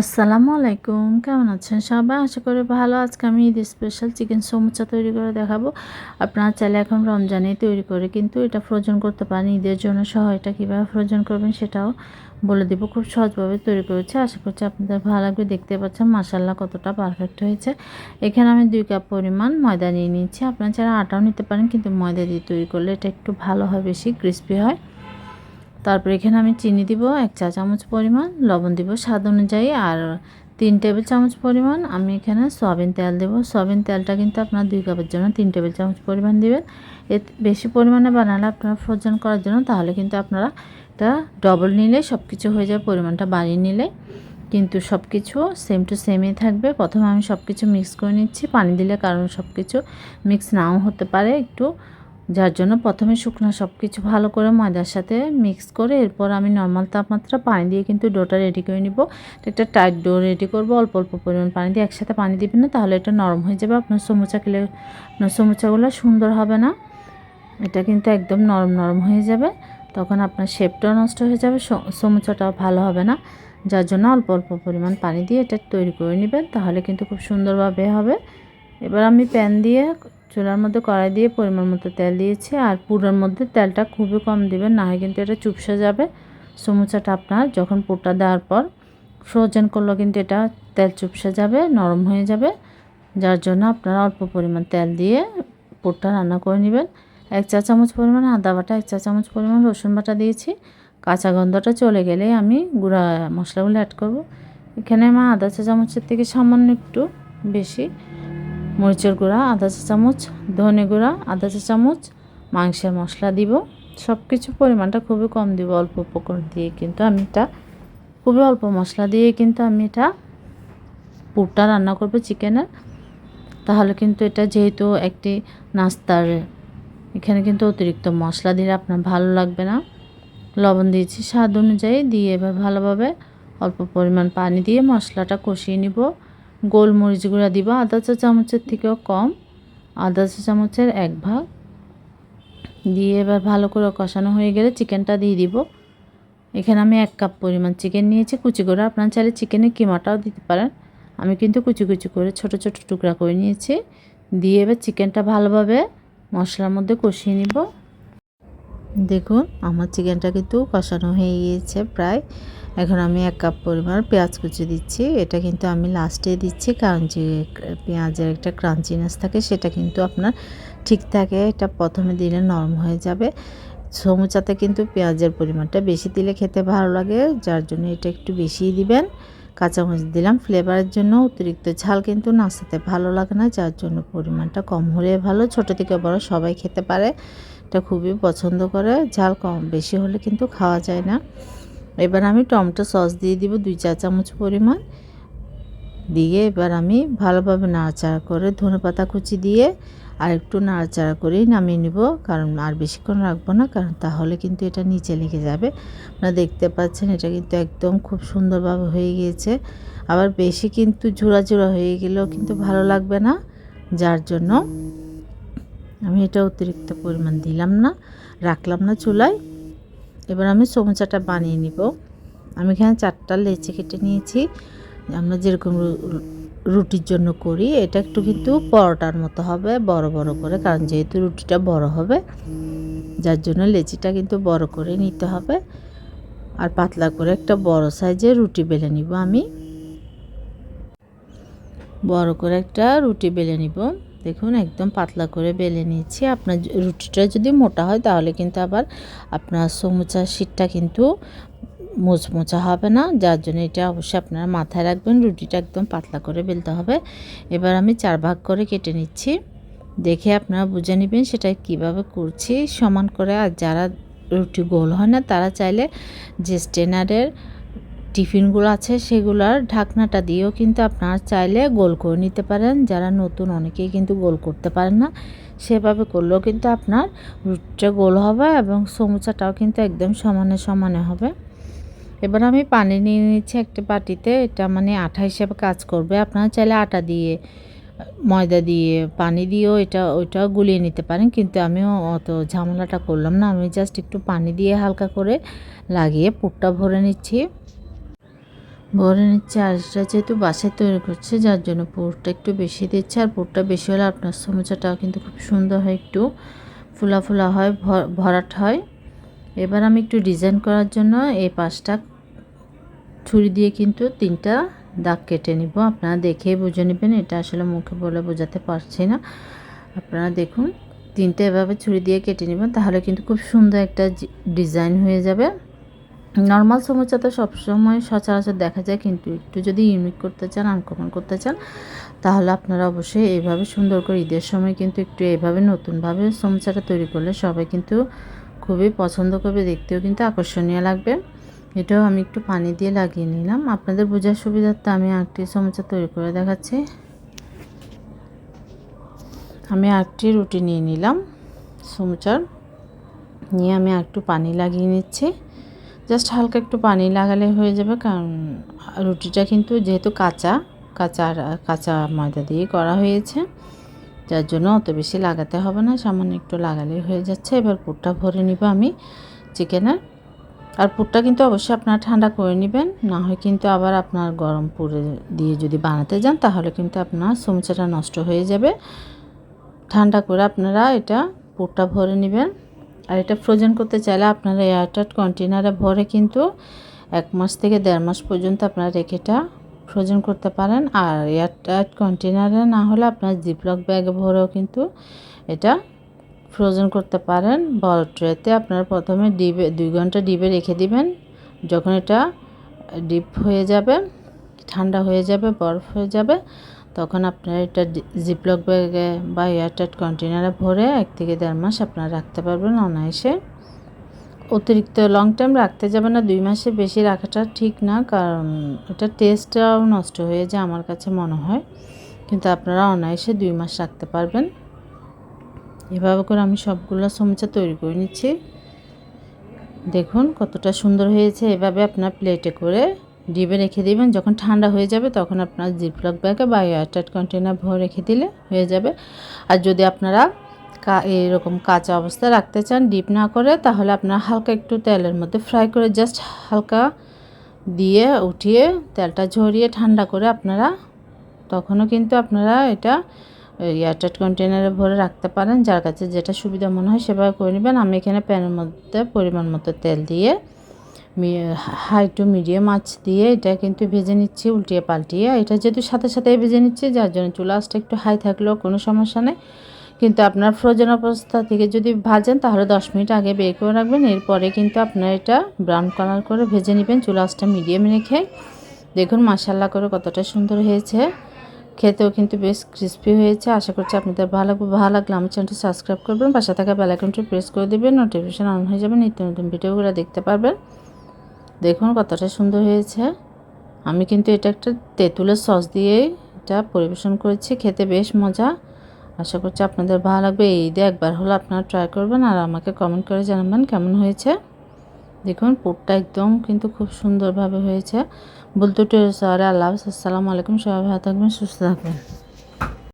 আসসালামু আলাইকুম। কেমন আছেন সবাই? আশা করি ভালো। আজকে আমি ঈদ স্পেশাল চিকেন সমুচা তৈরি করে দেখাবো। আপনারা চাইলে এখন রমজানেই তৈরি করে কিন্তু এটা ফ্রোজন করতে পারেন। ঈদের জন্য সহ এটা কীভাবে ফ্রোজন করবেন সেটাও বলে দেবো। খুব সহজভাবে তৈরি করেছি। আশা করছি আপনাদের ভালো লাগবে। দেখতে পাচ্ছেন মাসাল্লাহ কতটা পারফেক্ট হয়েছে। এখানে আমি দুই কাপ পরিমাণ ময়দা নিয়ে নিচ্ছি আপনারা চাইলে আটাও নিতে পারেন, কিন্তু ময়দা দিয়ে তৈরি করলে এটা একটু ভালো হয়, বেশি ক্রিস্পি হয়। তারপর এখানে আমি চিনি দিব এক চা চামচ পরিমাণ, লবণ দিব স্বাদ অনুযায়ী, আর তিন টেবিল চামচ পরিমাণ আমি এখানে সয়াবিন তেল দেবো। সয়াবিন তেলটা কিন্তু আপনার দুই কাপের জন্য তিন টেবিল চামচ পরিমাণ দেবেন। এ বেশি পরিমাণে বানালে আপনারা ফ্রোজন করার জন্য তাহলে কিন্তু আপনারা এটা ডবল নিলে সব কিছু হয়ে যাবে, পরিমাণটা বাড়িয়ে নিলে। কিন্তু সব কিছু সেম টু সেমই থাকবে। প্রথমে আমি সব কিছু মিক্স করে নিচ্ছি। পানি দিলে কারণ সব কিছু মিক্স নাও হতে পারে। একটু যার জন্য প্রথমে শুকনো সব কিছু ভালো করে ময়দার সাথে মিক্স করে এরপর আমি নর্মাল তাপমাত্রা পানি দিয়ে কিন্তু ডোটা রেডি করে নিব। একটা টাইট ডো রেডি করব, অল্প অল্প পরিমাণ পানি দিয়ে একসাথে পানি দিবেন না, তাহলে এটা নরম হয়ে যাবে। আপনার সমুচা খেলে, আপনার সমুচাগুলো সুন্দর হবে না। এটা কিন্তু একদম নরম নরম হয়ে যাবে। তখন আপনার শেপটাও নষ্ট হয়ে যাবে সমুচাটাও ভালো হবে না। যার জন্য অল্প অল্প পরিমাণ পানি দিয়ে এটা তৈরি করে নেবেন, তাহলে কিন্তু খুব সুন্দরভাবে হবে। এবার আমি প্যান দিয়ে চুলার মধ্যে কড়াই দিয়ে পরিমাণ মতো তেল দিয়েছি, আর পুরের মধ্যে তেলটা খুবই কম দেবেন, না হয় কিন্তু এটা চুপসে যাবে। সমুচাটা আপনার যখন পুরটা দেওয়ার পর ফ্রোজেন করলেও কিন্তু এটা তেল চুপসে যাবে, নরম হয়ে যাবে। যার জন্য আপনারা অল্প পরিমাণ তেল দিয়ে পুরটা রান্না করে নেবেন। এক চা চামচ পরিমাণ আদা বাটা, এক চা চামচ পরিমাণ রসুন বাটা দিয়েছি। কাঁচা গন্ধটা চলে গেলে আমি গুঁড়া মশলাগুলো অ্যাড করব। এখানে আমার আদা চা চামচের থেকে সামান্য একটু বেশি। মরিচের গুঁড়া, আধা চা চামচ, ধনে গুঁড়া, আধা চা চামচ, মাংসের মশলা দিব। সব কিছু পরিমাণটা খুবই কম দিব অল্প উপকরণ দিয়ে, কিন্তু আমি এটা খুবই অল্প মশলা দিয়ে কিন্তু আমি এটা পুরটা রান্না করব চিকেনের। তাহলে কিন্তু এটা যেহেতু একটি নাস্তার, এখানে কিন্তু অতিরিক্ত মশলা দিলে আপনার ভালো লাগবে না। লবণ দিয়েছি স্বাদ অনুযায়ী, দিয়ে এবার ভালোভাবে অল্প পরিমাণ পানি দিয়ে মশলাটা কষিয়ে নিব। গোলমরিচ গুঁড়া দিব আধা চা চামচের থেকেও কম। আধা চা চামচের এক ভাগ। দিয়ে এবার ভালো করে কষানো হয়ে গেলে চিকেনটা দিয়ে দিব। এখানে আমি এক কাপ পরিমাণ চিকেন নিয়েছি, কুচি করে আপনার চাইলে চিকেনের কিমাটাও দিতে পারেন। আমি কিন্তু কুচি কুচি করে ছোট ছোট টুকরা করে নিয়েছি। দিয়ে এবার চিকেনটা ভালোভাবে মশলার মধ্যে কষিয়ে নিব। দেখুন, আমার চিকেনটা কিন্তু কষানো হয়ে গিয়েছে প্রায়। এখন আমি এক কাপ পরিমাণ পেঁয়াজ কুচি দিচ্ছি। এটা কিন্তু আমি লাস্টে দিচ্ছি কারণ যে পেঁয়াজের একটা ক্রাঞ্চিনেস থাকে, সেটা কিন্তু আপনার ঠিক থাকে। এটা প্রথমে দিলে নরম হয়ে যাবে। সমুচাতে কিন্তু পেঁয়াজের পরিমাণটা বেশি দিলে খেতে ভালো লাগে, যার জন্য এটা একটু বেশিই দিবেন। কাঁচামরিচ দিলাম ফ্লেভারের জন্য অতিরিক্ত ঝাল কিন্তু নাস্তাতে ভালো লাগে না, যার জন্য পরিমাণটা কম হলে ভালো। ছোট থেকে বড় সবাই খেতে পারে। এটা খুবই পছন্দ করে, ঝাল কম, বেশি হলে কিন্তু খাওয়া যায় না। এবার আমি টমেটো সস দিয়ে দিব দুই চা চামচ পরিমাণ। দিয়ে এবার আমি ভালোভাবে নাড়াচাড়া করে ধনে পাতা কুচি দিয়ে আর একটু নাড়াচাড়া করেই নামিয়ে নিব, কারণ আর বেশিক্ষণ রাখব না, কারণ তাহলে কিন্তু এটা নিচে লেগে যাবে। আপনারা দেখতে পাচ্ছেন এটা কিন্তু একদম খুব সুন্দরভাবে হয়ে গিয়েছে। আবার বেশি কিন্তু ঝুড়া ঝুড়া হয়ে গেলেও কিন্তু ভালো লাগবে না, যার জন্য আমি এটা অতিরিক্ত পরিমাণ দিলাম না, রাখলাম না চুলায়। এবার আমি সমোচাটা বানিয়ে নিব। আমি এখানে চারটা লেচি কেটে নিয়েছি। আমরা যেরকম রুটির জন্য করি, এটা একটু কিন্তু পরোটার মতো হবে, বড় বড় করে, কারণ যেহেতু রুটিটা বড় হবে, যার জন্য লেচিটা কিন্তু বড় করে নিতে হবে। আর পাতলা করে একটা বড় সাইজের রুটি বেলে নিব আমি। বড় করে একটা রুটি বেলে নিব। দেখুন, একদম পাতলা করে বেলে নিয়েছি। আপনার রুটিটা যদি মোটা হয় তাহলে কিন্তু আবার আপনার সমুচা শীতটা কিন্তু মোচমোচা হবে না। যার জন্য এটা অবশ্যই আপনারা মাথায় রাখবেন, রুটিটা একদম পাতলা করে বেলতে হবে। এবার আমি চার ভাগ করে কেটে নিচ্ছি। দেখে আপনারা বুঝে নেবেন সেটা কীভাবে করছি। সমান করে আর যারা রুটি গোল হয় না, তারা চাইলে যে স্টেনারের টিফিনগুলো আছে, সেগুলোর ঢাকনাটা দিয়েও কিন্তু আপনারা চাইলে গোল করে নিতে পারেন। যারা নতুন, অনেকেই কিন্তু গোল করতে পারেন না। সেভাবে করলেও কিন্তু আপনার রুটিটা গোল হবে এবং সমুচাটাও কিন্তু একদম সমানে সমানে হবে। এবার আমি পানি নিয়ে নিচ্ছি একটা বাটিতে। এটা মানে আঠা হিসেবে কাজ করবে। আপনারা চাইলে আটা দিয়ে, ময়দা দিয়ে, পানি দিয়েও এটা ওইটাও গুলিয়ে নিতে পারেন। কিন্তু আমিও অত ঝামেলাটা করলাম না। আমি জাস্ট একটু পানি দিয়ে হালকা করে লাগিয়ে পুরটা ভরে নিচ্ছি। ভরে নিচ্ছে আর যেহেতু বাসায় তৈরি করছে, যার জন্য পুরটা একটু বেশি দিচ্ছে, আর পুরটা বেশি হলে আপনার সমুচাটাও কিন্তু খুব সুন্দর হয়, একটু ফুলা ফুলা হয় ভরাট হয়। এবার আমি একটু ডিজাইন করার জন্য এই পাশটা ছুরি দিয়ে কিন্তু তিনটা দাগ কেটে নিব। আপনারা দেখেই বুঝে নেবেন, এটা আসলে মুখে বলে বোঝাতে পারছি না। আপনারা দেখুন, তিনটে এভাবে ছুরি দিয়ে কেটে নেবেন, তাহলে কিন্তু খুব সুন্দর একটা ডিজাইন হয়ে যাবে। নর্মাল সমুচা তো সবসময় সচরাচর দেখা যায়, কিন্তু একটু যদি ইউনিক করতে চান আনকমন করতে চান, তাহলে আপনারা অবশ্যই এইভাবে সুন্দর করে ঈদের সময় কিন্তু একটু এইভাবে নতুনভাবে সমুচাটা তৈরি করলে সবাই কিন্তু খুবই পছন্দ করবে, দেখতেও কিন্তু আকর্ষণীয় লাগবে। এটাও আমি একটু পানি দিয়ে লাগিয়ে নিলাম। আপনাদের বোঝার সুবিধার্থে আমি আটটি সমুচা তৈরি করে দেখাচ্ছি। আমি আটটি রুটি নিয়ে নিলাম সমুচার নিয়ে আমি একটু পানি লাগিয়ে নিচ্ছি। জাস্ট হালকা একটু পানি লাগালে হয়ে যাবে, কারণ রুটিটা কিন্তু যেহেতু কাঁচা কাঁচা কাঁচা ময়দা দিয়ে করা হয়েছে, যার জন্য অত বেশি লাগাতে হবে না, সামান্য একটু লাগালেই হয়ে যাচ্ছে। এবার পুরটা ভরে নিব আমি চিকেনের। আর পুরটা কিন্তু অবশ্যই আপনারা ঠান্ডা করে নেবেন, না হয় কিন্তু আবার আপনার গরম পুরে দিয়ে যদি বানাতে যান, তাহলে কিন্তু আপনার সমুচাটা নষ্ট হয়ে যাবে। ঠান্ডা করে আপনারা এটা পুরটা ভরে নেবেন। আর এটা ফ্রোজেন করতে চাইলে আপনারা এয়ারটাইট কন্টেনারে ভরে কিন্তু এক মাস থেকে দেড় মাস পর্যন্ত আপনারা রেখে এটা ফ্রোজেন করতে পারেন। আর এয়ারটাইট কন্টেনারে না হলে আপনার জিপলক ব্যাগে ভরেও কিন্তু এটা ফ্রোজেন করতে পারেন। বল ট্রেতে আপনারা প্রথমে ডিবে দুই ঘণ্টা ডিবে রেখে দিবেন। যখন এটা ডিপ হয়ে যাবে, ঠান্ডা হয়ে যাবে, বরফ হয়ে যাবে তখন আপনারা এটা জিপলক ব্যাগে বা এয়ারটাইট কন্টেনারে ভরে এক থেকে দেড় মাস আপনারা রাখতে পারবেন অনায়াসে। অতিরিক্ত লং টাইম রাখতে যাবে না, দুই মাসে বেশি রাখাটা ঠিক না, কারণ এটা টেস্টটাও নষ্ট হয়ে যায় আমার কাছে মনে হয়। কিন্তু আপনারা অনায়াসে দুই মাস রাখতে পারবেন। এভাবে করে আমি সবগুলো সমুচা তৈরি করে নিচ্ছি। দেখুন কতটা সুন্দর হয়েছে। এভাবে আপনার প্লেটে করে ডিবে রেখে দিবেন। যখন ঠান্ডা হয়ে যাবে তখন আপনার জিপলক ব্যাগে বা এয়ারটাইট কন্টেনার ভরে রেখে দিলে হয়ে যাবে। আর যদি আপনারা কা, এরকম কাঁচা অবস্থায় রাখতে চান ডিপ না করে, তাহলে আপনারা হালকা একটু তেলের মধ্যে ফ্রাই করে জাস্ট হালকা দিয়ে উঠিয়ে তেলটা ঝরিয়ে ঠান্ডা করে আপনারা তখনও কিন্তু আপনারা এটা এয়ারটাইট কন্টেনারে ভরে রাখতে পারেন। যার কাছে যেটা সুবিধা মনে হয় সেভাবে করে নেবেন। আমি এখানে প্যানের মধ্যে পরিমাণ মতো তেল দিয়ে হাই টু মিডিয়াম আঁচ দিয়ে এটা কিন্তু ভেজে নিচ্ছি উল্টিয়ে পাল্টিয়ে। এটা যেহেতু সাথে সাথে ভেজে নিচ্ছি, যার জন্য চুলা একটু হাই থাকলেও কোনো সমস্যা নেই। কিন্তু আপনার ফ্রোজেন অবস্থা থেকে যদি ভাজেন, তাহলে দশ মিনিট আগে বের করে রাখবেন। এরপরে কিন্তু আপনার এটা ব্রাউন কালার করে ভেজে নেবেন, চুলা মিডিয়ামে রেখে। দেখুন মাসাল্লা করে কতটা সুন্দর হয়েছে। খেতেও কিন্তু বেশ ক্রিস্পি হয়েছে। আশা করছি আপনাদের ভালো লাগবে ভালো লাগলে। আমার চ্যানেলটি সাবস্ক্রাইব করবেন, পাশে থাকা বেলাইকনটি প্রেস করে দেবেন। নোটিফিকেশান অন হয়ে যাবে। নিত্য নতুন ভিডিওগুলো দেখতে পারবেন। দেখুন কতটা সুন্দর হয়েছে। আমি কিন্তু এটা একটা তেঁতুলের সস দিয়ে এটা পরিবেশন করেছি, খেতে বেশ মজা। আশা করছি আপনাদের ভালো লাগবে। এই ঈদে একবার হলো আপনারা ট্রাই করবেন আর আমাকে কমেন্ট করে জানাবেন কেমন হয়েছে। দেখুন পুরটা একদম কিন্তু খুব সুন্দরভাবে হয়েছে। বলতে টু সরে আল্লাহ আসসালামু আলাইকুম, সবাই ভালো থাকবেন, সুস্থ থাকবেন।